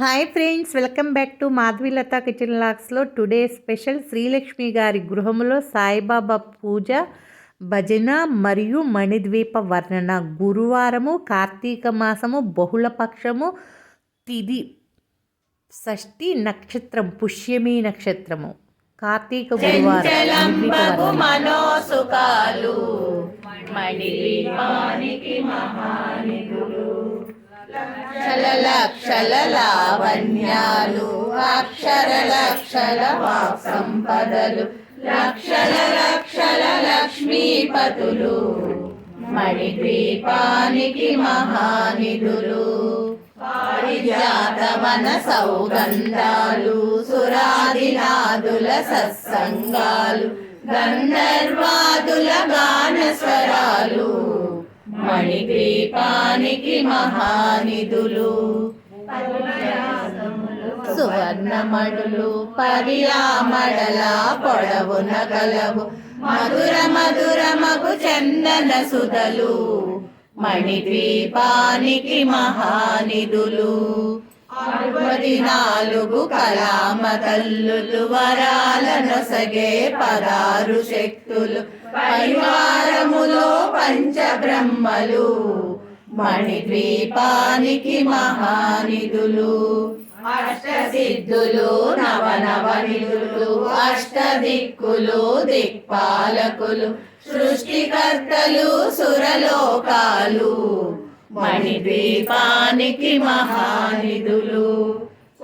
Hi friends welcome back to Madhavilatha kitchen లాక్స్లో today special Srilakshmi గారి గృహంలో సాయిబాబా పూజ భజన మరియు మణిద్వీప వర్ణన. గురువారము కార్తీక మాసము బహుళపక్షము తిది షష్ఠి నక్షత్రం పుష్యమి నక్షత్రము. కార్తీక గురువారం. మనోసుకాలు మణిద్వీపానికి మహానిధులు. లక్షల లావణ్యాలు అక్షర లక్షల వాక్ సంపదలు లక్షల లక్షల లక్ష్మీపతులు మణిద్వీపానికి మహానిధులు పారిజాతవన సౌగంధాలు సురాదినాదుల సత్సంగాలు గంధర్వాదుల గానస్వరాలు మణిద్వీపానికి మహానిధులు. సువర్ణమడులు పరియామడల పొడవున నగలవు మధుర మధురమగు చందన సుధలు. మణిద్వీపానికి మహానిధులు. అరవది నాలుగు కలామ తల్లులు వరాల నొసగే పదారు శక్తులు. పరివారములో పంచబ్రహ్మలు మణిద్వీపానికి మహానిధులు అష్టసిద్ధులు నవనవనిధులు అష్టదిక్కులు దిక్పాలకులు సృష్టికర్తలు సురలోకాలు మణిద్వీపానికి మహానిధులు.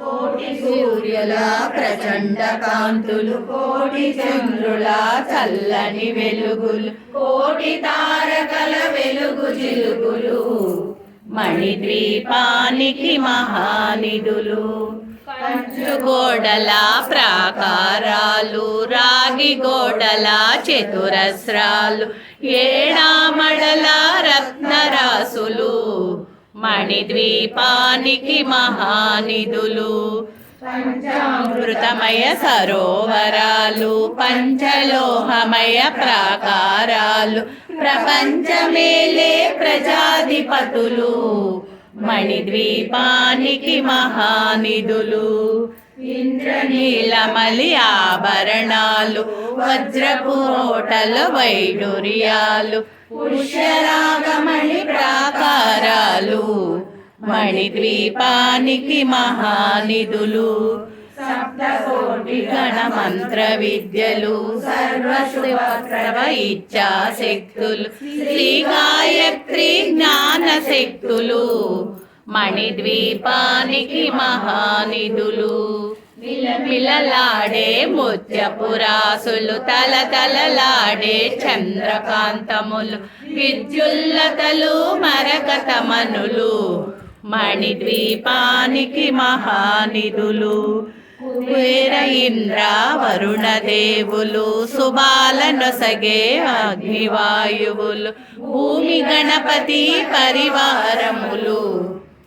కోటి సూర్యుల ప్రచండ కాంతులు కోటి చంద్రుల చల్లని వెలుగులు కోటి తారకల వెలుగు జిలుగులు మణిద్వీపానికి మహానిధులు. గోడల ప్రాకారాలు రాగి గోడల చతురస్రాలు ఏడామడల రత్నరాసులు. మణిద్వీపానికి మహానిధులు. పంచామృతమయ సరోవరాలు పంచలోహమయ ప్రాకారాలు ప్రపంచమేలే ప్రజాధిపతులు. మణిద్వీపానికి మహానిధులు. ఇంద్రనీలమలి ఆభరణాలు వజ్రపుటల వైడూర్యాలు పుష్యరాగమణి ప్రాకారాలు మణిద్వీపానికి మహానిధులు సప్తకోటి గణ మంత్ర విద్యలు సర్వశుభప్రవ ఇచ్చా శక్తులు శ్రీ గాయత్రి జ్ఞాన శక్తులు మణిద్వీపానికి మహానిధులు. మిలమిలలాడే ముత్యపురాసులు తల తలలాడే చంద్రకాంతములు విద్యుల్లతలు మరకతమనులు. మణిద్వీపానికి మహానిధులు కుబేర ఇంద్ర వరుణ దేవులు సుబాలనొసగే అగ్నివాయువులు భూమి గణపతి పరివారములు.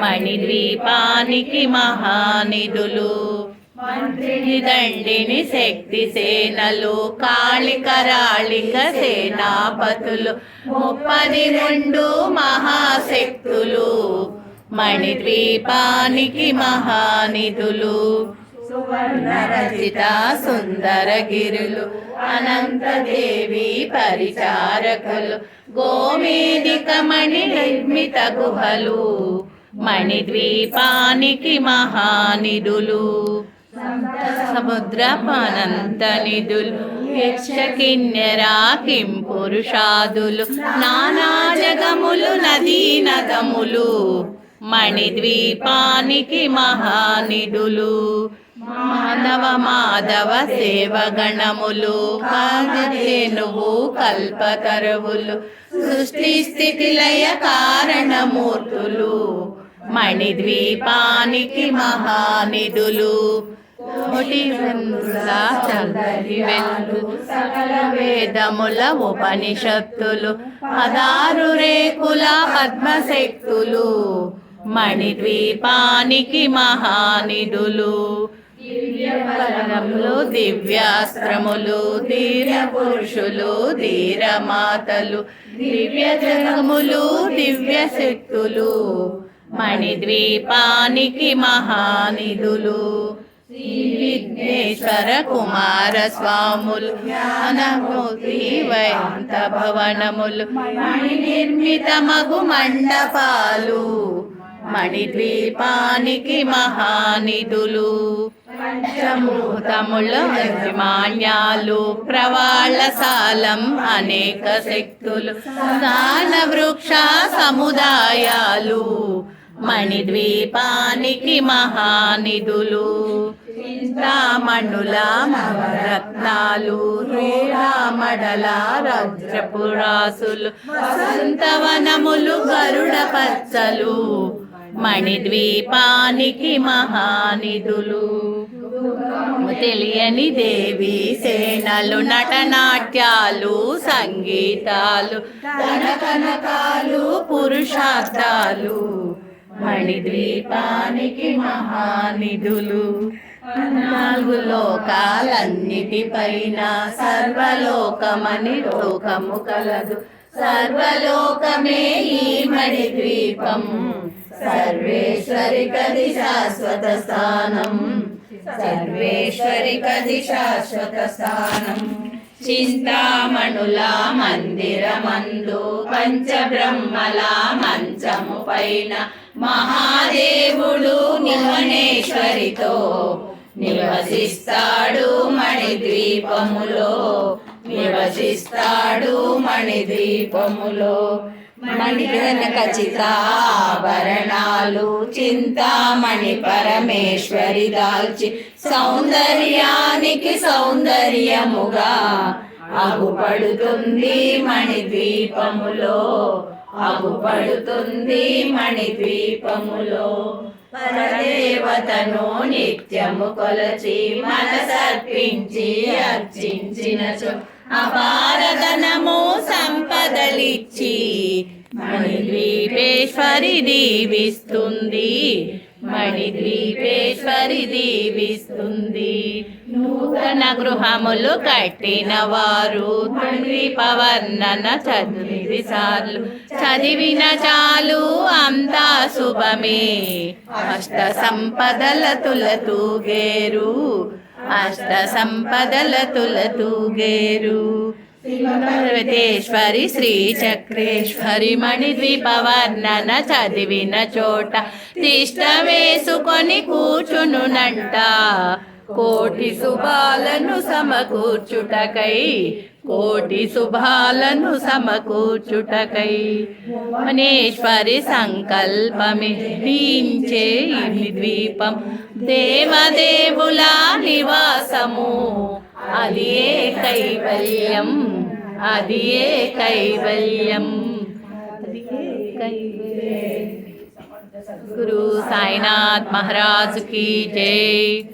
మణిద్వీపానికి మహానిధులు. దండిని శక్తి సేనలు కాళికరాళిక సేనాపతులు ముప్పది రెండు మహాశక్తులు. మణిద్వీపానికి మహానిధులు. రచిత సుందర గిరులు అనంతదేవి పరిచారకులు గోమేదిక మణి నిర్మిత గుహలు మణిద్వీపానికి మహానిధులు. సముద్రపనంత నిధులు యక్షకిన్నెరాకిం పురుషాదులు నానా జగములు నదీ నదములు మణిద్వీపానికి మహానిధులు. మాధవ మాధవ సేవగణములు నువ్వు కల్పతరువులు సృష్టి స్థితి లయ కారణమూర్తులు. మణిద్వీపానికి మహానిధులు. కోటి చంద్రుల సకల వేదముల ఉపనిషత్తులు పదారు రేకుల పద్మశక్తులు. మణిద్వీపానికి మహానిధులు. దివ్యపరములు దివ్యాస్త్రములు ధీర పురుషులు ధీరమాతలు దివ్య జనములు దివ్య శక్తులు మణిద్వీపానికి మహానిధులు. శ్రీ విఘ్నేశ్వర కుమార స్వాములు జ్ఞానమూర్తి వైంత భవనములు మణి నిర్మిత మగు మండపాలు మణిద్వీపానికి మహానిధులు. పంచభూతముల అభిమాన్యాలు ప్రవాళసాలం అనేక శక్తులు దాన వృక్ష సముదాయాలు మణిద్వీపానికి మహానిధులు చింతామణుల నవరత్నాలు శ్రీరామడల రజ్రపురాసులు వసంతవనములు గరుడ పచ్చలు మణిద్వీపానికి మహానిధులు. తెలియని దేవి సేనలు నటనాట్యాలు సంగీతాలు కనకనకాలు పురుషార్థాలు మణిద్వీపానికి మహానిధులు. నాలుగు లోకాలన్నిటిపైన సర్వలోకమని లోకము కలదు. సర్వలోకమే ఈ మణిద్వీపం. సర్వేశ్వరి కది శాశ్వత స్థానం. సర్వేశ్వరి కది శాశ్వత స్థానం. చింతామణుల మందిరమందు పంచబ్రహ్మల మంచము పైన మహాదేవుడు నిమనేశ్వరితో నివసిస్తాడు మణిద్వీపములో నివసిస్తాడు మణిద్వీపములో. మణిగ్రహణ ఖచ్చిత ఆభరణాలు చింతామణి పరమేశ్వరి దాల్చి సౌందర్యానికి సౌందర్యముగా అగుపడుతుంది మణిద్వీపములో అగుపడుతుంది మణిద్వీపములో పరదేవతను నిత్యము కొలచి మనసర్పించి అర్చించినచో అపారధనము సంపదలిచ్చి మణిద్వీపేశ్వరి దీవిస్తుంది. మణిద్వీపేశ్వరి దీవిస్తుంది. నూతన గృహములు కట్టిన వారు పవర్ణన చదివి సార్లు చదివిన చాలు అంతా శుభమే. అష్ట సంపదల తులతూగేరు. అష్ట సంపదల తులతూగేరు పార్వతేశ్వరి శ్రీ చక్రేశ్వరి మణిద్వీపవర్ణన చదివిన చోట తిష్ట వేసుకొని కూర్చునునంట. కోటి శుభాలను సమకూర్చుటకై కోటి శుభాలను సమకూర్చుటకై మనేశ్వరి సంకల్పమి. దీంచే ద్వీపం దేవదేవుల నివాసము. అది ఏ కైవల్యం? అది ఏ కైవల్యం? గురు సాయినాథ్ మహారాజ్ కీ జై